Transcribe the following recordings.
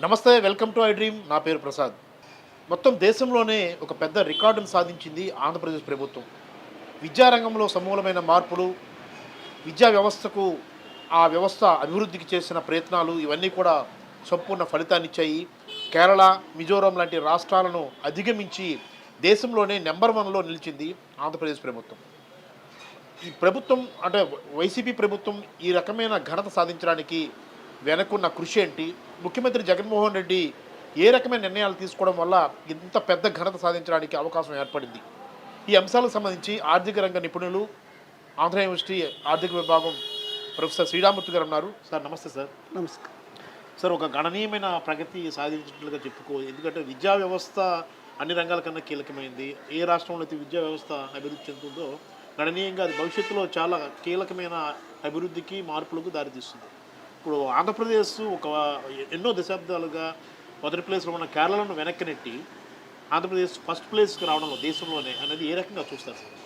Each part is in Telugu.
నమస్తే వెల్కమ్ టు ఐ డ్రీమ్ నా పేరు ప్రసాద్ మొత్తం దేశంలోనే ఒక పెద్ద రికార్డును సాధించింది ఆంధ్రప్రదేశ్ ప్రభుత్వం విద్యారంగంలో సమూలమైన మార్పులు విద్యా వ్యవస్థకు ఆ వ్యవస్థ అభివృద్ధికి చేసిన ప్రయత్నాలు ఇవన్నీ కూడా సంపూర్ణ ఫలితాన్నిచ్చాయి కేరళ మిజోరాం లాంటి రాష్ట్రాలను అధిగమించి దేశంలోనే నెంబర్ వన్లో నిలిచింది ఆంధ్రప్రదేశ్ ప్రభుత్వం ఈ ప్రభుత్వం అంటే వైసీపీ ప్రభుత్వం ఈ రకమైన ఘనత సాధించడానికి వెనకున్న కృషి ఏంటి? ముఖ్యమంత్రి జగన్మోహన్ రెడ్డి ఏ రకమైన నిర్ణయాలు తీసుకోవడం వల్ల ఇంత పెద్ద ఘనత సాధించడానికి అవకాశం ఏర్పడింది? ఈ అంశాలకు సంబంధించి ఆర్థిక రంగ నిపుణులు ఆంధ్ర యూనివర్సిటీ ఆర్థిక విభాగం ప్రొఫెసర్ శ్రీరామూర్తి గారు ఉన్నారు. సార్ నమస్తే సార్. నమస్కారం. సార్ ఒక గణనీయమైన ప్రగతి సాధించినట్లుగా చెప్పుకో ఎందుకంటే విద్యా వ్యవస్థ అన్ని రంగాల కన్నా కీలకమైంది. ఏ రాష్ట్రంలో అయితే విద్యా వ్యవస్థ అభివృద్ధి చెందుతుందో గణనీయంగా అది భవిష్యత్తులో చాలా కీలకమైన అభివృద్ధికి మార్పులకు దారితీస్తుంది. ఇప్పుడు ఆంధ్రప్రదేశ్ ఒక ఎన్నో దశాబ్దాలుగా మొదటి ప్లేస్లో ఉన్న కేరళను వెనక్కి నెట్టి ఆంధ్రప్రదేశ్ ఫస్ట్ ప్లేస్కి రావడంలో దేశంలోనే అనేది ఏ రకంగా చూస్తారు సార్?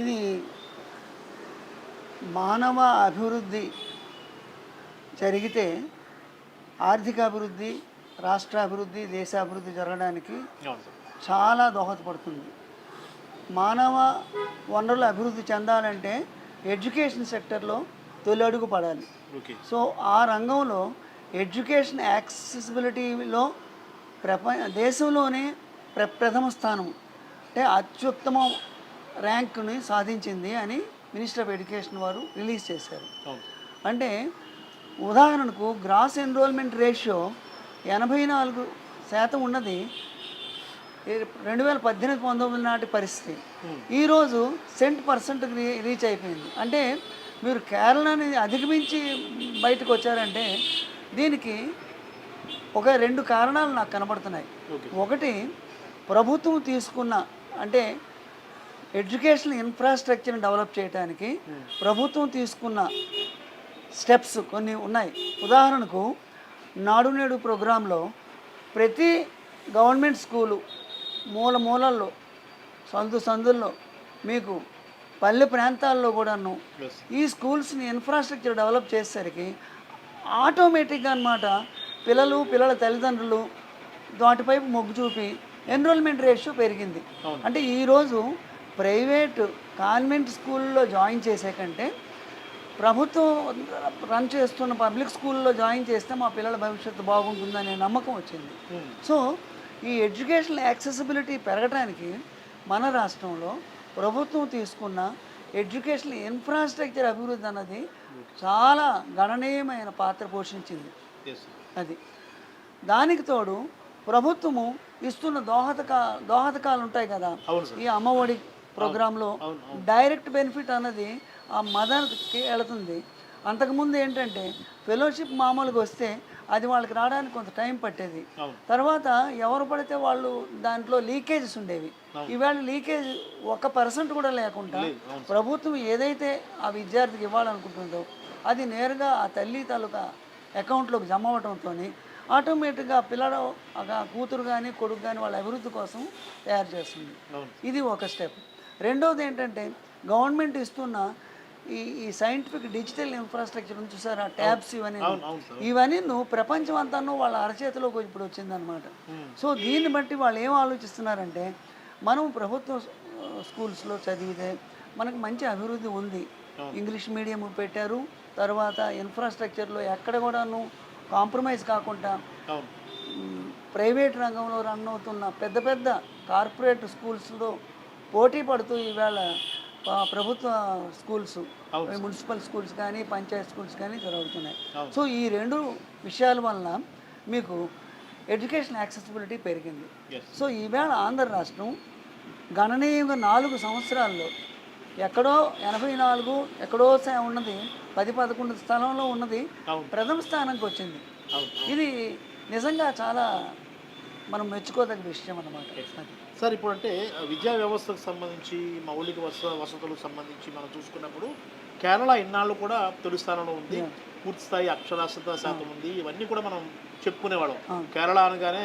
ఇది మానవ అభివృద్ధి జరిగితే ఆర్థిక అభివృద్ధి రాష్ట్ర అభివృద్ధి దేశ అభివృద్ధి జరగడానికి చాలా దోహదపడుతుంది. మానవ వనరులు అభివృద్ధి చెందాలంటే ఎడ్యుకేషన్ సెక్టర్లో తొలి అడుగు పడాలి ఓకే. సో ఆ రంగంలో ఎడ్యుకేషన్ యాక్సెసిబిలిటీలో ప్రపంచ దేశంలోనే ప్ర ప్రథమ స్థానం. అంటే అత్యుత్తమ ర్యాంకుని సాధించింది అని మినిస్టర్ ఆఫ్ ఎడ్యుకేషన్ వారు రిలీజ్ చేశారు. అంటే ఉదాహరణకు గ్రాస్ ఎన్రోల్మెంట్ రేషియో ఎనభై నాలుగు శాతం ఉన్నది. రెండు వేల పద్దెనిమిది పంతొమ్మిది నాటి పరిస్థితి. ఈరోజు సెంట్ పర్సెంట్కి రీ రీచ్ అయిపోయింది. అంటే మీరు కేరళని అధిగమించి బయటకు వచ్చారంటే దీనికి ఒక రెండు కారణాలు నాకు కనబడుతున్నాయి. ఒకటి ప్రభుత్వం తీసుకున్న అంటే ఎడ్యుకేషన్ ఇన్ఫ్రాస్ట్రక్చర్ని డెవలప్ చేయడానికి ప్రభుత్వం తీసుకున్న స్టెప్స్ కొన్ని ఉన్నాయి. ఉదాహరణకు నాడు నేడు ప్రోగ్రాంలో ప్రతి గవర్నమెంట్ స్కూలు మూల మూలల్లో సందు సందుల్లో మీకు పల్లె ప్రాంతాల్లో కూడాను. ఈ స్కూల్స్ని ఇన్ఫ్రాస్ట్రక్చర్ డెవలప్ చేసేసరికి ఆటోమేటిక్గా అన్నమాట పిల్లలు పిల్లల తల్లిదండ్రులు వాటిపైపు మొగ్గు చూపి ఎన్రోల్మెంట్ రేషియో పెరిగింది. అంటే ఈరోజు ప్రైవేట్ కాన్వెంట్ స్కూల్లో జాయిన్ చేసే కంటే ప్రభుత్వం రన్ చేస్తున్న పబ్లిక్ స్కూల్లో జాయిన్ చేస్తే మా పిల్లల భవిష్యత్తు బాగుంటుందనే నమ్మకం వచ్చింది సో ఈ ఎడ్యుకేషన్ యాక్సెసిబిలిటీ పెరగడానికి మన రాష్ట్రంలో ప్రభుత్వం తీసుకున్న ఎడ్యుకేషన్ ఇన్ఫ్రాస్ట్రక్చర్ అభివృద్ధి అన్నది చాలా గణనీయమైన పాత్ర పోషించింది. అది. దానికి తోడు ప్రభుత్వము ఇస్తున్న దోహదక దోహదకాలు ఉంటాయి కదా ఈ అమ్మఒడి ప్రోగ్రాంలో డైరెక్ట్ బెనిఫిట్ అన్నది ఆ మదర్కి వెళుతుంది. అంతకుముందు ఏంటంటే ఫెలోషిప్ మామూలుగా వస్తే అది వాళ్ళకి రావడానికి కొంత టైం పట్టేది. తర్వాత ఎవరు పడితే వాళ్ళు దాంట్లో లీకేజెస్ ఉండేవి. ఈవేళ లీకేజ్ ఒక పర్సెంట్ కూడా లేకుండా ప్రభుత్వం ఏదైతే ఆ విద్యార్థికి ఇవ్వాలనుకుంటుందో అది నేరుగా ఆ తల్లి తాలూకా అకౌంట్లోకి జమ అవడంతో ఆటోమేటిక్గా పిల్లడు కూతురు కానీ కొడుకు కానీ వాళ్ళ అభివృద్ధి కోసం తయారు చేస్తుంది. ఇది ఒక స్టెప్. రెండవది ఏంటంటే గవర్నమెంట్ ఇస్తున్న ఈ ఈ సైంటిఫిక్ డిజిటల్ ఇన్ఫ్రాస్ట్రక్చర్ ఉంది చూసారా? ట్యాబ్స్ ఇవన్నీ. ఇవన్నీ నువ్వు ప్రపంచం అంతాను వాళ్ళ అరచేతిలోకి ఇప్పుడు వచ్చిందనమాట సో దీన్ని బట్టి వాళ్ళు ఏం ఆలోచిస్తున్నారంటే మనం ప్రభుత్వ స్కూల్స్లో చదివితే మనకు మంచి అభివృద్ధి ఉంది. ఇంగ్లీష్ మీడియం పెట్టారు. తర్వాత ఇన్ఫ్రాస్ట్రక్చర్లో ఎక్కడ కూడాను కాంప్రమైజ్ కాకుండా ప్రైవేట్ రంగంలో రన్ అవుతున్న పెద్ద పెద్ద కార్పొరేట్ స్కూల్స్లో పోటీ పడుతూ ఈవేళ ప్రభుత్వ స్కూల్స్ మున్సిపల్ స్కూల్స్ కానీ పంచాయత్ స్కూల్స్ కానీ జరుగుతున్నాయి. సో ఈ రెండు విషయాల వలన మీకు ఎడ్యుకేషన్ యాక్సెసిబిలిటీ పెరిగింది. సో ఈవేళ ఆంధ్ర రాష్ట్రం గణనీయంగా నాలుగు సంవత్సరాల్లో ఎక్కడో ఎనభై నాలుగు ఎక్కడో ఉన్నది పది పదకొండు స్థలంలో ఉన్నది. ప్రథమ స్థానానికి వచ్చింది. ఇది నిజంగా చాలా మనం మెచ్చుకోదగ్గ విషయం అన్నమాట. సార్ ఇప్పుడు అంటే విద్యా వ్యవస్థకు సంబంధించి మౌలిక వస వసతులకు సంబంధించి మనం చూసుకున్నప్పుడు కేరళ ఇన్నాళ్ళు కూడా తొలి స్థానంలో ఉంది. పూర్తి స్థాయి అక్షరాస్యత శాతం ఉంది. ఇవన్నీ కూడా మనం చెప్పుకునేవాళ్ళం. కేరళ అనగానే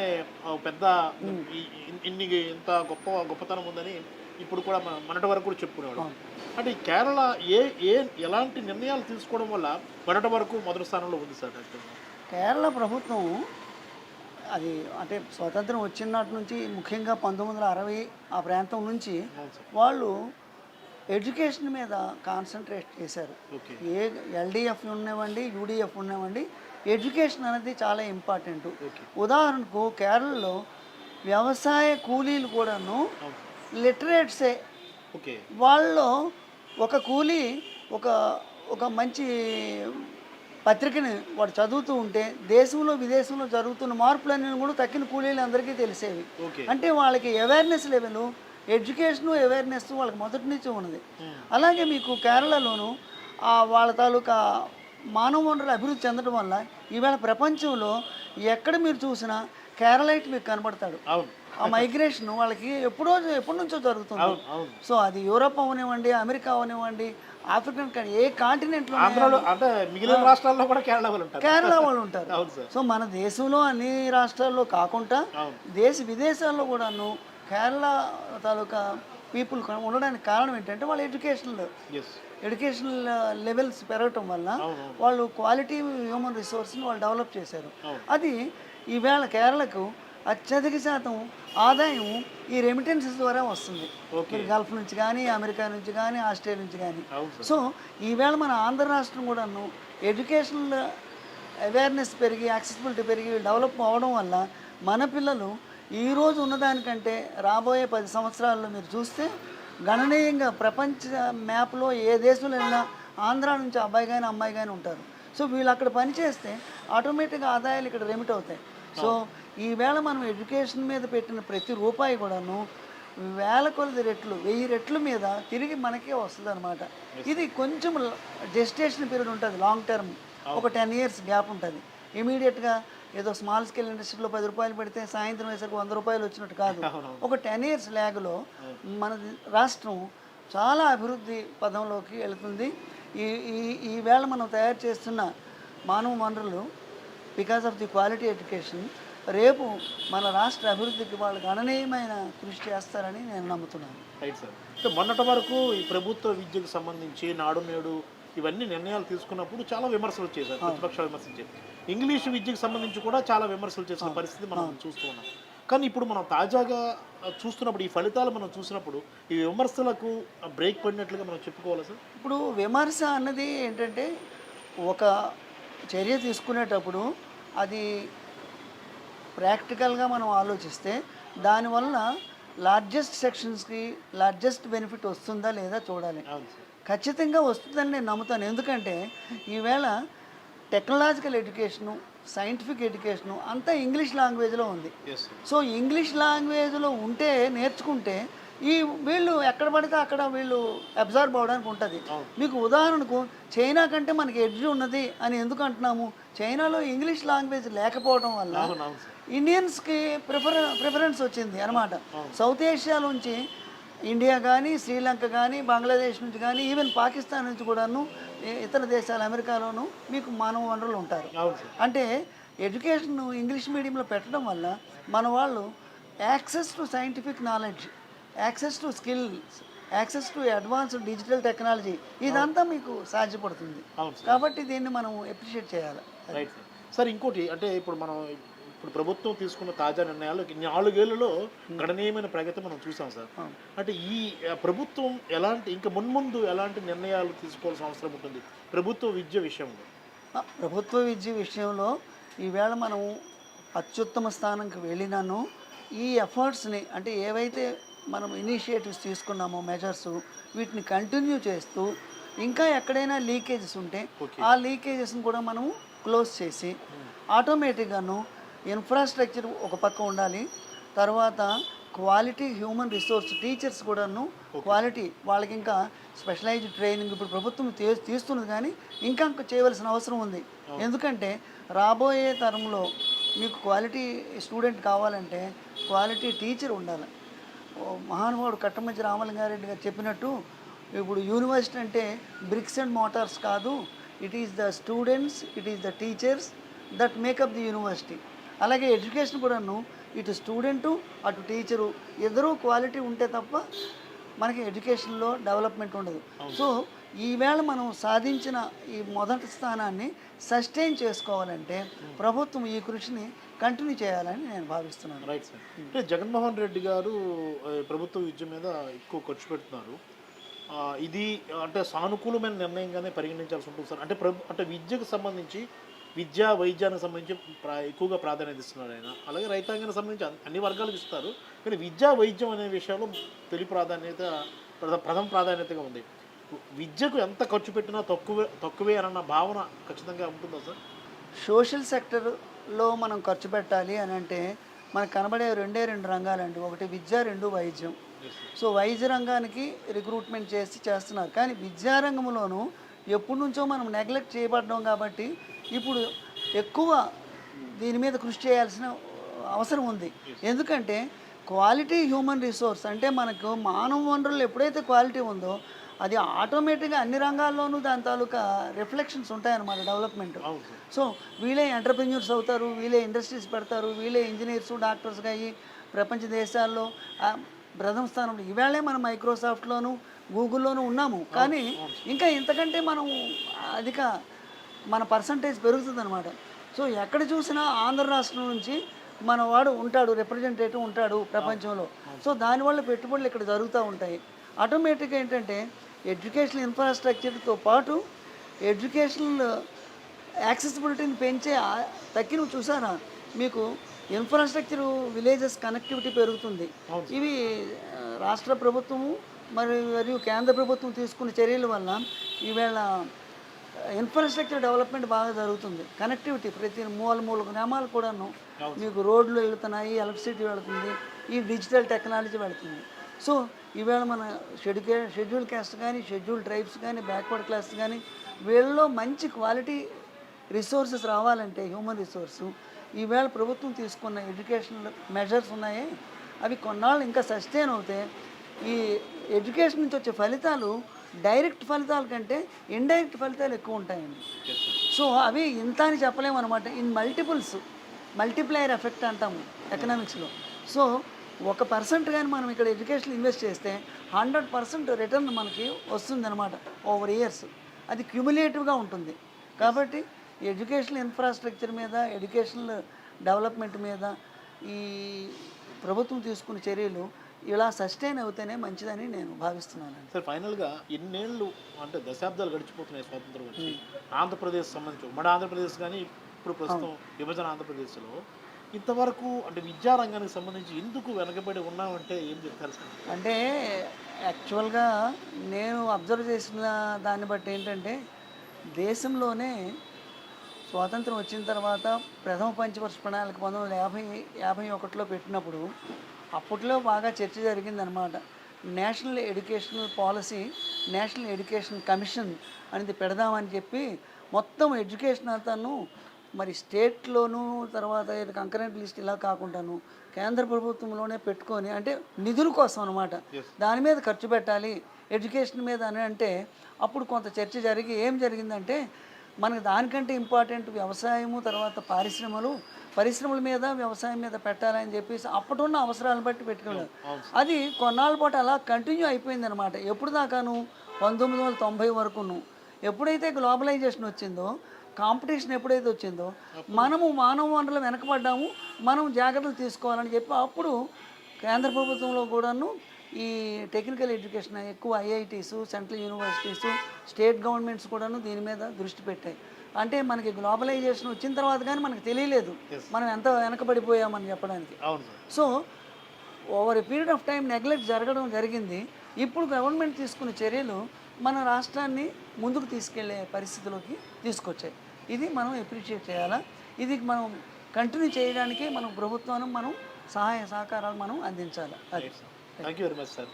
పెద్ద ఇన్- ఇన్ని ఇంత గొప్ప గొప్పతనం ఉందని ఇప్పుడు కూడా మన- మొన్నటి వరకు కూడా చెప్పుకునేవాళ్ళం. అంటే కేరళ ఏ ఏ ఎలాంటి నిర్ణయాలు తీసుకోవడం వల్ల మొన్నటి వరకు మొదటి స్థానంలో ఉంది సార్? కేరళ ప్రభుత్వం అది అంటే స్వతంత్రం వచ్చినటి నుంచి ముఖ్యంగా పంతొమ్మిది వందల అరవై ఆ ప్రాంతం నుంచి వాళ్ళు ఎడ్యుకేషన్ మీద కాన్సన్ట్రేట్ చేశారు. ఏ ఎల్డిఎఫ్ ఉన్నవండి యూడిఎఫ్ ఉన్నవండి ఎడ్యుకేషన్ అనేది చాలా ఇంపార్టెంట్. ఉదాహరణకు కేరళలో వ్యవసాయ కూలీలు కూడాను లిటరేట్సే. ఓకే. వాళ్ళలో ఒక కూలీ ఒక ఒక మంచి పత్రికని వాడు చదువుతూ ఉంటే దేశంలో విదేశంలో జరుగుతున్న మార్పులన్నీ కూడా తక్కిన కూలీలు అందరికీ తెలిసేవి. అంటే వాళ్ళకి అవేర్నెస్ లెవెల్ ఎడ్యుకేషన్ అవేర్నెస్ వాళ్ళకి మొదటి నుంచి ఉన్నది. అలాగే మీకు కేరళలోను వాళ్ళ తాలూకా మానవ వనరులు అభివృద్ధి చెందడం వల్ల ఈవేళ ప్రపంచంలో ఎక్కడ మీరు చూసినా కేరళైట్ మీకు కనబడతాడు. ఆ మైగ్రేషన్ వాళ్ళకి ఎప్పుడో ఎప్పటి నుంచో జరుగుతుంది. సో అది యూరోప్ అవనివ్వండి అమెరికా అవనివ్వండి ఆఫ్రికన్ ఏ అంటే మిగిలిన రాష్ట్రాల్లో కూడా కేరళ వాళ్ళు ఉంటారు. కేరళ వాళ్ళు ఉంటారు. అవును సార్. సో మన దేశంలో అన్ని రాష్ట్రాల్లో కాకుండా దేశ విదేశాల్లో కూడాను కేరళ తాలూకా పీపుల్ ఉండడానికి కారణం ఏంటంటే వాళ్ళ ఎడ్యుకేషనల్. ఎడ్యుకేషనల్ లెవెల్స్ పెరగటం వల్ల వాళ్ళు క్వాలిటీ హ్యూమన్ రిసోర్స్ని వాళ్ళు డెవలప్ చేశారు. అది ఈవేళ కేరళకు అత్యధిక శాతం ఆదాయం ఈ రెమిటెన్సెస్ ద్వారా వస్తుంది. గల్ఫ్ నుంచి కానీ అమెరికా నుంచి కానీ ఆస్ట్రేలియా నుంచి కానీ. సో ఈవేళ మన ఆంధ్ర రాష్ట్రం కూడాను ఎడ్యుకేషనల్ అవేర్నెస్ పెరిగి యాక్సెసిబిలిటీ పెరిగి డెవలప్ అవ్వడం వల్ల మన పిల్లలు ఈ రోజు ఉన్నదానికంటే రాబోయే పది సంవత్సరాల్లో మీరు చూస్తే గణనీయంగా ప్రపంచ మ్యాప్లో ఏ దేశంలో వెళ్ళినా ఆంధ్ర నుంచి అబ్బాయి కానీ అమ్మాయి కానీ ఉంటారు. సో వీళ్ళు అక్కడ పని చేస్తే ఆటోమేటిక్గా ఆదాయాలు ఇక్కడ రెమిట్ అవుతాయి. సో ఈవేళ మనం ఎడ్యుకేషన్ మీద పెట్టిన ప్రతి రూపాయి కూడాను వేల కొలది రెట్లు వెయ్యి రెట్ల మీద తిరిగి మనకే వస్తుంది అనమాట ఇది కొంచెం జెస్టేషన్ పీరియడ్ ఉంటుంది లాంగ్ టర్మ్ ఒక టెన్ ఇయర్స్ గ్యాప్ ఉంటుంది. ఇమీడియట్గా ఏదో స్మాల్ స్కేల్ ఇండస్ట్రీలో పది రూపాయలు పెడితే సాయంత్రం వేసరికి వంద రూపాయలు వచ్చినట్టు కాదు. ఒక టెన్ ఇయర్స్ ల్యాగ్లో మన రాష్ట్రం చాలా అభివృద్ధి పదంలోకి వెళుతుంది. ఈ ఈ ఈవేళ మనం తయారు చేస్తున్న మానవ వనరులు because of the quality education రేపు మన రాష్ట్ర అభివృద్ధికి వాళ్ళు గణనీయమైన కృషి చేస్తారని నేను నమ్ముతున్నాను. రైట్ సార్ అంటే మొన్నటి వరకు ఈ ప్రభుత్వ విద్యకు సంబంధించి నాడు నేడు ఇవన్నీ నిర్ణయాలు తీసుకున్నప్పుడు చాలా విమర్శలు చేశారు ప్రతిపక్షాలు విమర్శించారు. ఇంగ్లీష్ విద్యకు సంబంధించి కూడా చాలా విమర్శలు చేసిన పరిస్థితి మనం చూస్తూ ఉన్నాం. కానీ ఇప్పుడు మనం తాజాగా చూస్తున్నప్పుడు ఈ ఫలితాలు మనం చూసినప్పుడు ఈ విమర్శలకు బ్రేక్ పడినట్లుగా మనం చెప్పుకోవాలి సార్? ఇప్పుడు విమర్శ అన్నది ఏంటంటే ఒక చర్య తీసుకునేటప్పుడు అది ప్రాక్టికల్గా మనం ఆలోచిస్తే దానివల్ల లార్జెస్ట్ సెక్షన్స్కి లార్జెస్ట్ బెనిఫిట్ వస్తుందా లేదా చూడాలి. ఖచ్చితంగా వస్తుందని నేను నమ్ముతాను. ఎందుకంటే ఈవేళ టెక్నాలజికల్ ఎడ్యుకేషను సైంటిఫిక్ ఎడ్యుకేషను అంతా ఇంగ్లీష్ లాంగ్వేజ్లో ఉంది. సో ఇంగ్లీష్ లాంగ్వేజ్లో ఉంటే నేర్చుకుంటే ఈ వీళ్ళు ఎక్కడ పడితే అక్కడ వీళ్ళు అబ్జర్వ్ అవడానికి ఉంటుంది. మీకు ఉదాహరణకు చైనా కంటే మనకి ఎడ్జ్ ఉన్నది అని ఎందుకు అంటున్నాము? చైనాలో ఇంగ్లీష్ లాంగ్వేజ్ లేకపోవడం వల్ల ఇండియన్స్కి ప్రిఫర్ ప్రిఫరెన్స్ వచ్చింది అనమాట సౌత్ ఏషియాలోంచి ఇండియా కానీ శ్రీలంక కానీ బంగ్లాదేశ్ నుంచి కానీ ఈవెన్ పాకిస్తాన్ నుంచి కూడాను ఇతర దేశాలు అమెరికాలోను మీకు మానవ వనరులు ఉంటారు. అంటే ఎడ్యుకేషన్ ఇంగ్లీష్ మీడియంలో పెట్టడం వల్ల మన వాళ్ళు access to scientific knowledge access to skills access to advanced digital technology ఇదంతా మీకు సాధ్యపడుతుంది. కాబట్టి దీన్ని మనం ఎప్రిషియేట్ చేయాలి. Right sir. సార్ ఇంకోటి అంటే ఇప్పుడు మనం ఇప్పుడు ప్రభుత్వం తీసుకున్న తాజా నిర్ణయాలు నాలుగేళ్ళలో గణనీయమైన ప్రగతి మనం చూసాం సార్. అంటే ఈ ప్రభుత్వం ఎలాంటి ఇంకా మున్ముందు ఎలాంటి నిర్ణయాలు తీసుకోవాల్సిన అవసరం ఉంటుంది? ప్రభుత్వ విద్య విషయంలో. ప్రభుత్వ విద్య విషయంలో ఈవేళ మనం అత్యుత్తమ స్థానంకి వెళ్ళినాను. ఈ ఎఫర్ట్స్ని అంటే ఏవైతే మనం ఇనిషియేటివ్స్ తీసుకున్నామో మెజర్స్ వీటిని కంటిన్యూ చేస్తూ ఇంకా ఎక్కడైనా లీకేజెస్ ఉంటే. ఆ లీకేజెస్ని కూడా మనము క్లోజ్ చేసి ఆటోమేటిక్గాను ఇన్ఫ్రాస్ట్రక్చర్ ఒక పక్క ఉండాలి. తర్వాత క్వాలిటీ హ్యూమన్ రిసోర్స్ టీచర్స్ కూడాను క్వాలిటీ వాళ్ళకి ఇంకా స్పెషలైజ్డ్ ట్రైనింగ్ ఇప్పుడు ప్రభుత్వం తీస్తున్నది కానీ ఇంకా చేయవలసిన అవసరం ఉంది. ఎందుకంటే రాబోయే తరంలో మీకు క్వాలిటీ స్టూడెంట్ కావాలంటే క్వాలిటీ టీచర్ ఉండాలి. మహానుభావుడు కట్టమంచి రామలింగారెడ్డి గారు చెప్పినట్టు ఇప్పుడు యూనివర్సిటీ అంటే బ్రిక్స్ అండ్ మోటార్స్ కాదు. It is the students it is the teachers that make up the university అలాగే ఎడ్యుకేషన్ కూడాను ఇటు స్టూడెంటు అటు టీచరు ఇద్దరూ క్వాలిటీ ఉంటే తప్ప మనకి ఎడ్యుకేషన్లో డెవలప్మెంట్ ఉండదు. సో ఈవేళ మనం సాధించిన ఈ మొదటి స్థానాన్ని సస్టైన్ చేసుకోవాలంటే ప్రభుత్వం ఈ కృషిని కంటిన్యూ చేయాలని నేను భావిస్తున్నాను. Right sir. అంటే జగన్మోహన్ రెడ్డి గారు ప్రభుత్వ విద్య మీద ఎక్కువ ఖర్చు పెడుతున్నారు. ఇది అంటే సానుకూలమైన నిర్ణయంగానే పరిగణించాల్సి ఉంటుంది సార్. అంటే ప్రభు అంటే విద్యకు సంబంధించి విద్యా వైద్యానికి సంబంధించి ప్రా ఎక్కువగా ప్రాధాన్యత ఇస్తున్నారు ఆయన. అలాగే రైతాంగానికి సంబంధించి అన్ని- వర్గాలకు ఇస్తారు. కానీ విద్యా వైద్యం అనే విషయంలో తొలి ప్రాధాన్యత ప్రథమ ప్రథమ ప్రాధాన్యతగా ఉంది. విద్యకు ఎంత ఖర్చు పెట్టినా తక్కువే తక్కువే అన్న భావన ఖచ్చితంగా ఉంటుందా సార్? సోషల్ సెక్టర్లో మనం ఖర్చు పెట్టాలి అని అంటే మనకు కనబడే రెండే రెండు రంగాలండి ఒకటి విద్య రెండు వైద్యం. సో వైద్య రంగానికి రిక్రూట్మెంట్ చేసి చేస్తున్నారు. కానీ విద్యారంగంలోనూ ఎప్పటి నుంచో మనం నెగ్లెక్ట్ చేయబడ్డాం కాబట్టి ఇప్పుడు ఎక్కువ దీని మీద కృషి చేయాల్సిన అవసరం ఉంది. ఎందుకంటే క్వాలిటీ హ్యూమన్ రిసోర్స్ అంటే మనకు మానవ వనరులు ఎప్పుడైతే క్వాలిటీ ఉందో అది ఆటోమేటిక్గా అన్ని రంగాల్లోనూ దాని తాలూకా రిఫ్లెక్షన్స్ ఉంటాయన్నమాట డెవలప్మెంట్ సో వీళ్ళే ఎంటర్ప్రెన్యూర్స్ అవుతారు వీళ్ళే ఇండస్ట్రీస్ పెడతారు వీళ్ళే ఇంజనీర్స్ డాక్టర్స్గా అయ్యి ప్రపంచ దేశాల్లో ప్రథమ స్థానంలో ఈవేళే మనం మైక్రోసాఫ్ట్లోను గూగుల్లోనూ ఉన్నాము. కానీ ఇంకా ఇంతకంటే మనం అధిక మన పర్సంటేజ్ పెరుగుతుంది అనమాట సో ఎక్కడ చూసినా ఆంధ్ర రాష్ట్రం నుంచి మన వాడు ఉంటాడు రిప్రజెంటేటివ్ ఉంటాడు ప్రపంచంలో. సో దానివల్ల పెట్టుబడులు ఇక్కడ జరుగుతూ ఉంటాయి. ఆటోమేటిక్గా ఏంటంటే ఎడ్యుకేషన్ ఇన్ఫ్రాస్ట్రక్చర్తో పాటు ఎడ్యుకేషనల్ యాక్సెసిబిలిటీని పెంచే నువ్వు చూసారా? మీకు ఇన్ఫ్రాస్ట్రక్చర్ విలేజెస్ కనెక్టివిటీ పెరుగుతుంది. ఇవి రాష్ట్ర ప్రభుత్వము మరియు మరియు కేంద్ర ప్రభుత్వం తీసుకున్న చర్యల వల్ల ఈవేళ ఇన్ఫ్రాస్ట్రక్చర్ డెవలప్మెంట్ బాగా జరుగుతుంది. కనెక్టివిటీ ప్రతి మూల మూల గ్రామాలు కూడాను మీకు రోడ్లు వెళుతున్నాయి ఎలక్ట్రిసిటీ వెళుతుంది ఈ డిజిటల్ టెక్నాలజీ వెళుతుంది. సో ఈవేళ మన షెడ్యూకే షెడ్యూల్ క్యాస్ట్ కానీ షెడ్యూల్ ట్రైబ్స్ కానీ బ్యాక్వర్డ్ క్లాస్ కానీ వీళ్ళలో మంచి క్వాలిటీ రిసోర్సెస్ రావాలంటే హ్యూమన్ రిసోర్స్ ఈవేళ ప్రభుత్వం తీసుకున్న ఎడ్యుకేషనల్ మెజర్స్ ఉన్నాయే. అవి కొన్నాళ్ళు ఇంకా సస్టైన్ అవుతే ఈ ఎడ్యుకేషన్ నుంచి వచ్చే ఫలితాలు డైరెక్ట్ ఫలితాల కంటే ఇండైరెక్ట్ ఫలితాలు ఎక్కువ ఉంటాయండి. సో అవి ఇంత అని చెప్పలేము అనమాట ఇన్ మల్టిపుల్స్ మల్టిప్లైర్ ఎఫెక్ట్ అంటాము ఎకనామిక్స్లో. సో ఒక పర్సెంట్ కానీ మనం ఇక్కడ ఎడ్యుకేషన్ ఇన్వెస్ట్ చేస్తే హండ్రెడ్ పర్సెంట్ రిటర్న్ మనకి వస్తుందన్నమాట ఓవర్ ఇయర్స్. అది క్యుములేటివ్గా ఉంటుంది. కాబట్టి ఎడ్యుకేషనల్ ఇన్ఫ్రాస్ట్రక్చర్ మీద ఎడ్యుకేషనల్ డెవలప్మెంట్ మీద ఈ ప్రభుత్వం తీసుకున్న చర్యలు ఇలా సస్టైన్ అవుతేనే మంచిదని నేను భావిస్తున్నాను సార్ ఫైనల్గా ఎన్నేళ్ళు అంటే దశాబ్దాలు గడిచిపోతున్నాయి స్వాతంత్రం వచ్చి. ఆంధ్రప్రదేశ్ సంబంధించి ఉమ్మడి ఆంధ్రప్రదేశ్ కానీ ఇప్పుడు ప్రస్తుతం విభజన ఆంధ్రప్రదేశ్లో ఇంతవరకు అంటే విద్యారంగానికి సంబంధించి ఎందుకు వెనకబడి ఉన్నామంటే ఏం చెప్తారు సార్? అంటే యాక్చువల్గా నేను అబ్జర్వ్ చేసిన దాన్ని బట్టి ఏంటంటే దేశంలోనే స్వాతంత్రం వచ్చిన తర్వాత ప్రథమ పంచవర్ష ప్రణాళిక పంతొమ్మిది వందల యాభై యాభై ఒకటిలో పెట్టినప్పుడు అప్పట్లో బాగా చర్చ జరిగిందనమాట national educational policy national education commission అనేది పెడదామని చెప్పి మొత్తం ఎడ్యుకేషన్ అంతాను మరి స్టేట్లోను తర్వాత కంకరెంట్ లిస్ట్ ఇలా కాకుండాను కేంద్ర ప్రభుత్వంలోనే పెట్టుకొని అంటే నిధుల కోసం అనమాట దాని మీద ఖర్చు పెట్టాలి ఎడ్యుకేషన్ మీద అని అంటే అప్పుడు కొంత చర్చ జరిగి ఏం జరిగిందంటే మనకి దానికంటే ఇంపార్టెంట్ వ్యవసాయము తర్వాత పరిశ్రమలు పరిశ్రమల మీద వ్యవసాయం మీద పెట్టాలని చెప్పేసి అప్పటున్న అవసరాలను బట్టి పెట్టుకున్నారు అది కొన్నాళ్ళ పాటు అలా కంటిన్యూ అయిపోయింది అనమాట ఎప్పుడు దాకాను పంతొమ్మిది వందల తొంభై వరకును ఎప్పుడైతే గ్లోబలైజేషన్ వచ్చిందో కాంపిటీషన్ ఎప్పుడైతే వచ్చిందో మనము మానవ వనరులు వెనకబడ్డాము మనం జాగ్రత్తలు తీసుకోవాలని చెప్పి అప్పుడు కేంద్ర ప్రభుత్వంలో కూడాను ఈ టెక్నికల్ ఎడ్యుకేషన్ ఎక్కువ IITs central universities state governments కూడాను దీని మీద దృష్టి పెట్టాయి. అంటే మనకి గ్లోబలైజేషన్ వచ్చిన తర్వాత కానీ మనకు తెలియలేదు. మనం ఎంత వెనకబడిపోయామని చెప్పడానికి. So over a period of time neglect జరగడం జరిగింది. ఇప్పుడు గవర్నమెంట్ తీసుకున్న చర్యలు మన రాష్ట్రాన్ని ముందుకు తీసుకెళ్ళే పరిస్థితిలోకి తీసుకొచ్చాయి. ఇది మనం అప్రిషియేట్ చేయాలా? ఇది మనం కంటిన్యూ చేయడానికి మనం ప్రభుత్వాన్ని మనం సహాయ సహకారాలు మనం అందించాలి? అది. Thank you very much sir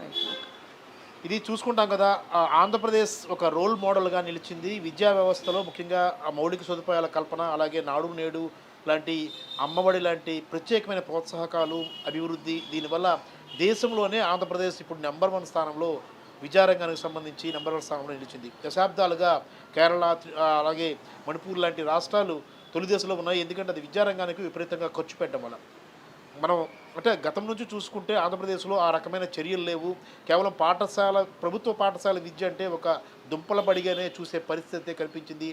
ఇది చూసుకుంటాం కదా ఆ, ఆంధ్రప్రదేశ్ ఒక రోల్ మోడల్గా నిలిచింది. విద్యా వ్యవస్థలో ముఖ్యంగా ఆ మౌలిక సదుపాయాల కల్పన అలాగే నాడు నేడు లాంటి అమ్మఒడి లాంటి ప్రత్యేకమైన ప్రోత్సాహకాలు అభివృద్ధి దీనివల్ల దేశంలోనే ఆంధ్రప్రదేశ్ ఇప్పుడు నెంబర్ వన్ స్థానంలో విద్యారంగానికి సంబంధించి నెంబర్ వన్ స్థానంలో నిలిచింది. దశాబ్దాలుగా కేరళ అలాగే మణిపూర్ లాంటి రాష్ట్రాలు తొలి దశలో ఉన్నాయి. ఎందుకంటే అది విద్యారంగానికి విపరీతంగా ఖర్చు పెట్టడం వల్ల. మనం అంటే గతం నుంచి చూసుకుంటే ఆంధ్రప్రదేశ్లో ఆ రకమైన చర్యలు లేవు. కేవలం పాఠశాల ప్రభుత్వ పాఠశాల విద్య అంటే ఒక దుంపల బడిగానే చూసే పరిస్థితి కనిపించింది.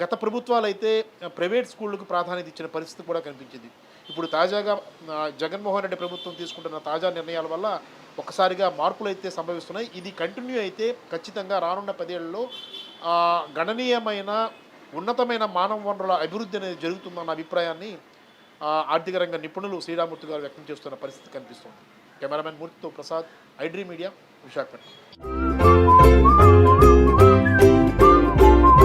గత ప్రభుత్వాలు అయితే ప్రైవేట్ స్కూళ్ళకు ప్రాధాన్యత ఇచ్చిన పరిస్థితి కూడా కనిపించింది. ఇప్పుడు తాజాగా జగన్మోహన్ రెడ్డి ప్రభుత్వం తీసుకుంటున్న తాజా నిర్ణయాల వల్ల ఒకసారిగా మార్పులు అయితే సంభవిస్తున్నాయి. ఇది కంటిన్యూ అయితే ఖచ్చితంగా రానున్న పదేళ్ళలో గణనీయమైన ఉన్నతమైన మానవ వనరుల అభివృద్ధి అనేది జరుగుతుందన్న అభిప్రాయాన్ని ఆర్థిక రంగ నిపుణులు శ్రీరామూర్తి గారు వ్యక్తం చేస్తున్న పరిస్థితి కనిపిస్తుంది. కెమెరామెన్ మూర్తితో ప్రసాద్ ఐడ్రీ మీడియా విశాఖపట్నం.